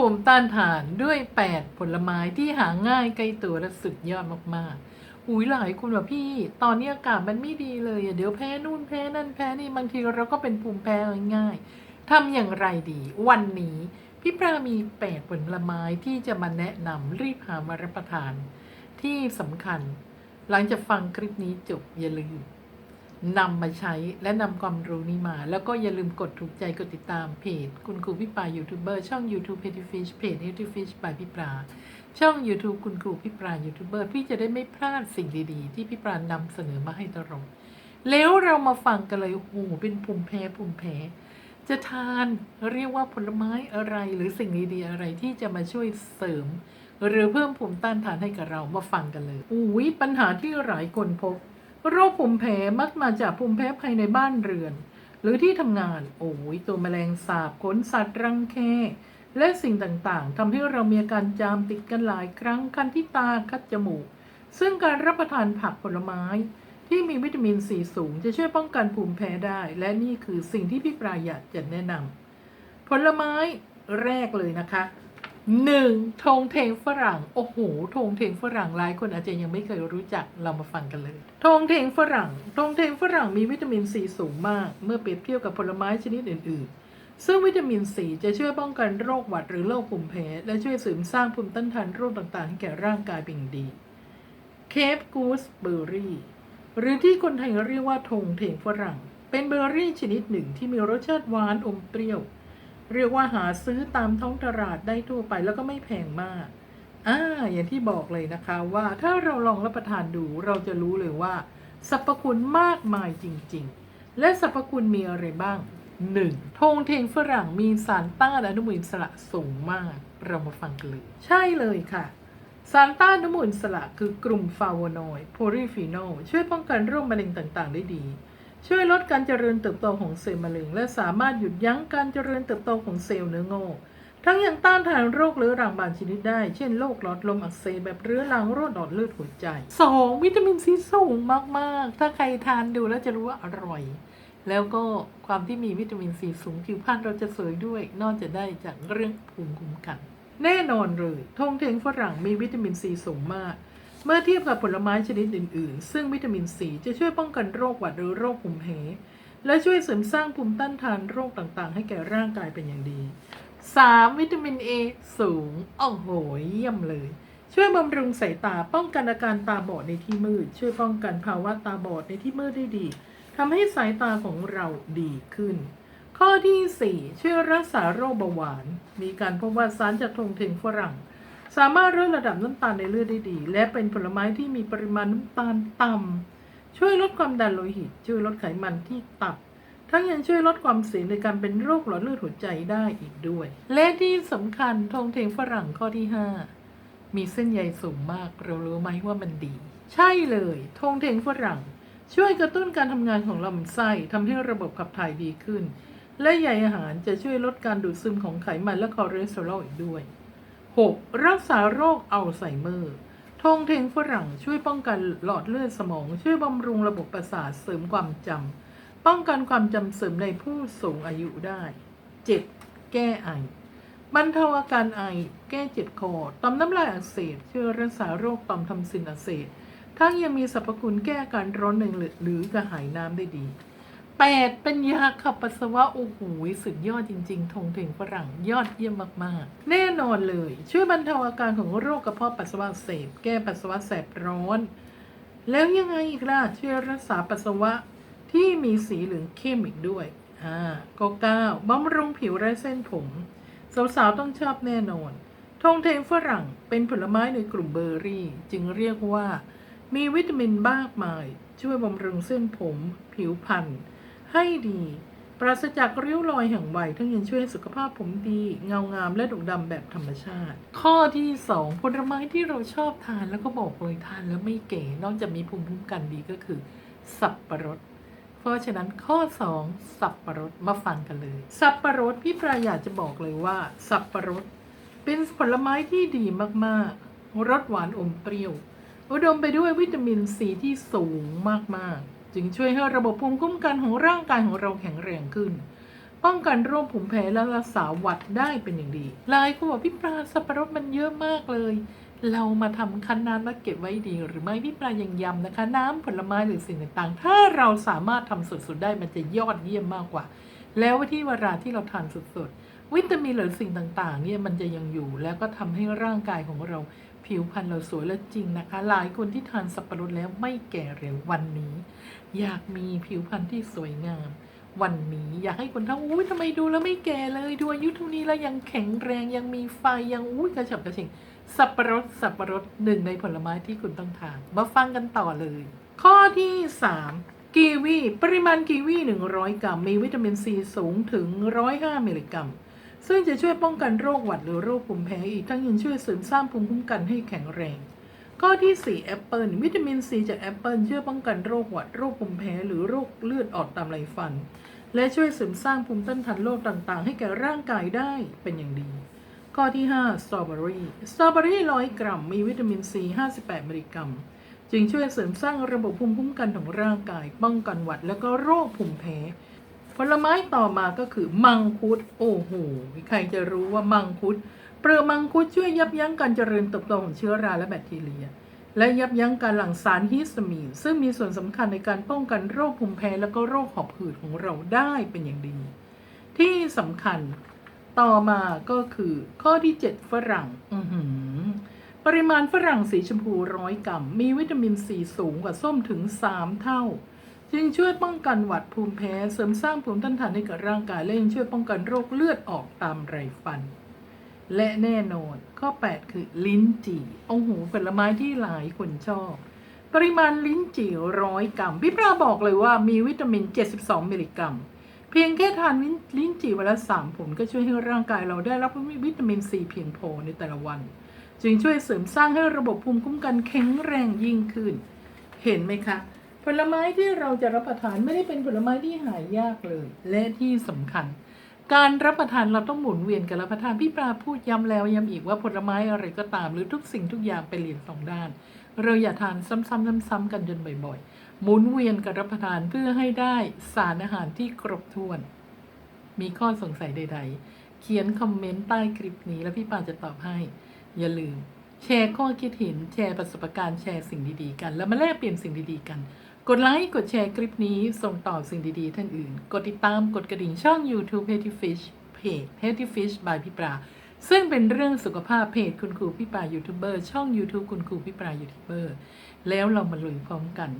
ภูมิต้านทานด้วย 8 ผลไม้ที่หาง่ายใกล้ตัวและสุดยอดมากๆอุ้ยหลายคนแบบพี่ ตอนนี้อากาศมันไม่ดีเลยเดี๋ยวแพ้นู่นแพ้นั่นแพ้นี่บางทีเราก็เป็นภูมิแพ้ง่ายๆทำอย่างไรดี วันนี้พี่ปรามี 8 ผลไม้ที่จะมาแนะนำรีบหามารับประทาน ที่สำคัญ หลังจากฟังคลิปนี้จบอย่าลืม นำมาใช้และนำความรู้นี้มา แล้วก็อย่าลืมกดถูกใจกดติดตามเพจ คุณครูพี่ปายูทูบเบอร์ช่อง YouTube p e t t y Fish เพจ Healthy Fish by พี่ปลาช่อง YouTube คุณครูพี่ปลายูทูบเบอร์พี่จะได้ไม่พลาดสิ่งดีๆ ที่พี่ปลานำเสนอมาให้ตลอดแล้วเรามาฟังกันเลยโอ้โหเป็นภูมิแพ้ภูมิแพ้จะทานเรียกว่าผลไม้อะไรหรือสิ่งดีๆอะไรที่จะมาช่วยเสริม หรือเพิ่มภูมิต้านทานให้กับเรามาฟังกันเลยอุ้ยปัญหาที่หลายคนพบ โรคภูมิแพ้มักมาจากภูมิแพ้ภายในบ้านเรือน หรือที่ทำงาน โอ้ยตัวแมลงสาบขนสัตว์รังแคและสิ่งต่างๆทำให้เรามีอาการจามติดกันหลายครั้งคันที่ตาคัดจมูก ซึ่งการรับประทานผักผลไม้ ที่มีวิตามินซีสูง จะช่วยป้องกันภูมิแพ้ได้ และนี่คือสิ่งที่พี่ปลายอยากจะแนะนำผลไม้แรกเลยนะคะ หนึ่งธงเทงฝรั่ง โอ้โหธงเทงฝรั่งหลายคนอาจจะยังไม่เคยรู้จักเรามาฟังกันเลยธงเทงฝรั่งธงเทงฝรั่งมีวิตามินซีสูงมาก เมื่อเปรียบเทียบกับผลไม้ชนิดอื่น ๆ ซึ่งวิตามินซีจะช่วยป้องกันโรคหวัดหรือโรคภูมิแพ้และช่วยเสริมสร้างภูมิต้านทานโรคต่างๆ ให้แก่ร่างกายเป็นอย่างดีเคปกูสเบอร์รี่หรือที่คนไทยเรียกว่าธงเทงฝรั่ง เป็นเบอร์รี่ชนิดหนึ่งที่มีรสชาติหวานอมเปรี้ยว เรียกว่าหาซื้อตามท้องตลาดได้ทั่วไปแล้วก็ไม่แพงมากอ่าอย่างที่บอกเลยนะคะว่าถ้าเราลองรับประทานดูเราจะรู้เลยว่าสรรพคุณมากมายจริง ๆ และสรรพคุณมีอะไรบ้าง 1. ธงเทงฝรั่งมีสารต้านอนุมูลอิสระสูงมาก เรามาฟังกันเลย ใช่เลยค่ะ สารต้านอนุมูลอิสระคือกลุ่มฟลาโนอยด์โพลีฟีนอลช่วยป้องกันโรคมะเร็งต่างๆ ได้ดี ช่วยลดการเจริญเติบโตของเซลล์มะเร็ง และสามารถหยุดยั้งการเจริญเติบโตของเซลล์เนื้องอกทั้งยังต้านทานโรคเรื้อรังบางชนิดได้ เช่นโรคหลอดลมอักเสบแบบเรื้อรังโรคหลอดเลือดหัวใจ 2. วิตามินซีสูงมาก ๆ ถ้าใครทานดูแล้วจะรู้ว่าอร่อย แล้วก็ความที่มีวิตามินซีสูงผิวพรรณเราจะสวยด้วย นอกจากได้จากเรื่องภูมิคุ้มกัน แน่นอนเลยทงเทงฝรั่งมีวิตามินซีสูงมาก เมื่อเทียบกับผลไม้ชนิดอื่น ๆ ซึ่งวิตามินซีจะช่วยป้องกันโรคหวัดหรือโรคภูมิแพ้และช่วยเสริมสร้างภูมิต้านทานโรคต่างๆ ให้แก่ร่างกายเป็นอย่างดี 3. วิตามิน A สูงโอ้โหเยี่ยมเลย ช่วยบำรุงสายตาป้องกันอาการตาบอดในที่มืด ช่วยป้องกันภาวะตาบอดในที่มืดได้ดีทำให้สายตาของเราดีขึ้น ข้อที่ 4 ช่วยรักษาโรคเบาหวาน มีการพบว่าสารจากธงเทงฝรั่ง สามารถลดระดับน้ำตาลในเลือดได้ดี และเป็นผลไม้ที่มีปริมาณน้ำตาลต่ำช่วยลดความดันโลหิต ช่วยลดไขมันที่ตับ ทั้งยังช่วยลดความเสี่ยงในการเป็นโรคหลอดเลือดหัวใจได้อีกด้วย และที่สำคัญธงเทงฝรั่งข้อที่ 5 มีเส้นใยสูงมากเรารู้ไหมว่ามันดี ใช่เลยธงเทงฝรั่ง ช่วยกระตุ้นการทำงานของลำไส้ทำให้ระบบขับถ่ายดีขึ้น และใยอาหารจะช่วยลดการดูดซึมของไขมันและคอเลสเตอรอลอีกด้วย 6. รักษาโรคอัลไซเมอร์ทงเทงฝรั่งช่วยป้องกันหลอดเลือดสมอง ช่วยบำรุงระบบประสาทเสริมความจำป้องกันความจำเสื่อมในผู้สูงอายุได้ 7. แก้ไอบรรเทาอาการไอ แก้เจ็บคอต่อมน้ำลายอักเสบช่วยรักษาโรคต่อมทำซินอักเสบทั้งยังมีสรรพคุณแก้อาการร้อนในเลือดหรือ กระหายน้ำได้ดี 8. เป็นยาขับปัสสาวะโอ้โหสุดยอดจริงๆ ทงเถงฝรั่งยอดเยี่ยมมากๆ แน่นอนเลย ช่วยบรรเทาอาการของโรคกระเพาะปัสสาวะเสบแก้ปัสสาวะแสบร้อน แล้วยังไงอีกล่ะช่วยรักษาปัสสาวะที่มีสีเหลืองเข้มอีกด้วยอ่าก็9บำรุงผิวไร้เส้นผม สาวๆต้องชอบแน่นอนทงเทงฝรั่งเป็นผลไม้ในกลุ่มเบอร์รี่ จึงเรียกว่า มีวิตามินมากมาย ช่วยบำรุงเส้นผม ผิวพรรณ ให้ดี ปราศจากริ้วรอยแห่งวัยทั้งยังช่วยให้สุขภาพผมดี เงางามและดุดำแบบธรรมชาติ ข้อที่ 2 ผลไม้ที่เราชอบทานแล้วก็บอกเลยทานแล้วไม่เก๋ นอกจากมีภูมิคุ้มกันดีก็คือ สับปะรดเพราะฉะนั้นข้อ 2 สับปะรดมาฟังกันเลย สับปะรดพี่ปราอยากจะบอกเลยว่า สับปะรดเป็นผลไม้ที่ดีมากๆรสหวานอมเปรี้ยว อุดมไปด้วยวิตามินซีที่สูงมากๆ จึงช่วยให้ระบบภูมิคุ้มกันของร่างกายของเราแข็งแรงขึ้น ป้องกันโรคภูมิแพ้และรักษาหวัดได้เป็นอย่างดีหลายคนบอกพี่ปลาสับปะรดมันเยอะมากเลย เรามาทำคั้นน้ำแล้วเก็บไว้ดี หรือไม่พี่ปลายังย้ำนะคะ น้ำผลไม้หรือสิ่งต่างๆ ถ้าเราสามารถทำสดๆได้มันจะยอดเยี่ยมมากกว่า แล้วที่เวลาที่เราทานสดๆวิตามินหรือสิ่งต่างๆเนี่ยมันจะยังอยู่แล้วก็ทำให้ร่างกายของเรา ผิวพรรณเราสวยและจริงนะคะ หลายคนที่ทานสับปะรดแล้วไม่แก่เร็ววันนี้ อยากมีผิวพรรณที่สวยงาม วันนี้อยากให้คนทั้งอุ้ยทำไมดูแล้วไม่แก่เลยดูอายุเท่านี้แล้วยังแข็งแรงยังมีไฟยังอุ้ยกระฉับกระเฉงสับปะรดสับปะรดหนึ่งในผลไม้ที่คุณต้องทานมาฟังกันต่อเลย ข้อที่ 3กีวี ปริมาณกีวี 100 กรัม มีวิตามินซีสูงถึง 105 มิลลิกรัม ซึ่งจะช่วยป้องกันโรคหวัดหรือโรคภูมิแพ้อีกทั้งยังช่วยเสริมสร้างภูมิคุ้มกันให้แข็งแรง ข้อที่ 4 แอปเปิลวิตามินซีจากแอปเปิลช่วยป้องกันโรคหวัดโรคภูมิแพ้หรือโรคเลือดออกตามไหลฟัน และช่วยเสริมสร้างภูมิต้านทานโรคต่างๆ ให้แก่ร่างกายได้เป็นอย่างดี ข้อที่ 5 สตรอเบอรี่สตรอเบอรี่100กรัมมีวิตามินซี58มิลลิกรัมจึงช่วยเสริมสร้างระบบภูมิคุ้มกันของร่างกาย ป้องกันหวัดและก็โรคภูมิแพ้ ผลไม้ต่อมาก็คือมังคุด โอ้โหใครจะรู้ว่ามังคุด เปลือกมังคุดช่วยยับยั้งการเจริญเติบโตของเชื้อราและแบคทีเรีย และยับยั้งการหลั่งสารฮิสตามีน ซึ่งมีส่วนสำคัญในการป้องกันโรคภูมิแพ้และก็โรคหอบหืดของเราได้เป็นอย่างดี ที่สำคัญต่อมาก็คือข้อที่ 7 ฝรั่ง อือหือปริมาณฝรั่งสีชมพูร้อยกรัมมีวิตามินซีสูงกว่าส้มถึง 3 เท่า จึงช่วยป้องกันหวัดภูมิแพ้เสริมสร้างภูมิต้านทานให้กับร่างกาย และยังช่วยป้องกันโรคเลือดออกตามไรฟัน และแน่นอนข้อ 8 คือลิ้นจี่โอ้โหผลไม้ที่หลายคนชอบ ปริมาณลิ้นจี่ร้อยกรัมพี่ปลาบอกเลยว่ามีวิตามิน 72 มิลลิกรัม เพียงแค่ทานลิ้นลิ้นจี่วันละสามผลก็ช่วยให้ร่างกายเราได้รับวิตามินซีเพียงพอในแต่ละวัน จึงช่วยเสริมสร้างให้ระบบภูมิคุ้มกันแข็งแรงยิ่งขึ้น เห็นไหมคะ ผลไม้ที่เราจะรับประทานไม่ได้เป็นผลไม้ที่หายากเลย และที่สำคัญ การรับประทานเราต้องหมุนเวียนกันรับประทานพี่ปลาพูดย้ำแล้วย้ำอีกว่าผลไม้อะไรก็ตาม หรือทุกสิ่งทุกอย่างเป็นเหรียญสองด้าน เราอย่าทานซ้ำๆซ้ำๆกันจนบ่อยๆ หมุนเวียนกันรับประทานเพื่อให้ได้สารอาหารที่ครบถ้วน มีข้อสงสัยใด ๆ เขียนคอมเมนต์ใต้คลิปนี้แล้วพี่ปาจะตอบให้ อย่าลืม แชร์ข้อคิดเห็นแชร์ประสบการณ์แชร์สิ่งดีๆ กัน แล้วมาแลกเปลี่ยนสิ่งดีๆกัน กดไลค์ กดแชร์คลิปนี้ส่งต่อสิ่งดี ๆ ท่านอื่น กดติดตามกดกระดิ่งช่อง YouTube Healthy Fish เพจ Healthy Fish by พี่ปลาซึ่งเป็นเรื่องสุขภาพเพจคุณครูพี่ปลายูทูบเบอร์ช่อง YouTube คุณครูพี่ปลายูทูบเบอร์แล้วเรามาลุยพร้อมกัน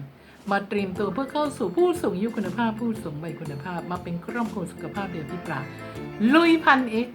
มาเตรียมตัวเพื่อเข้าสู่ผู้สูงอายุคุณภาพผู้สูงวัยคุณภาพ มาเป็นครอบครัวสุขภาพเดียวพี่ปลาลุยพันเอ็ก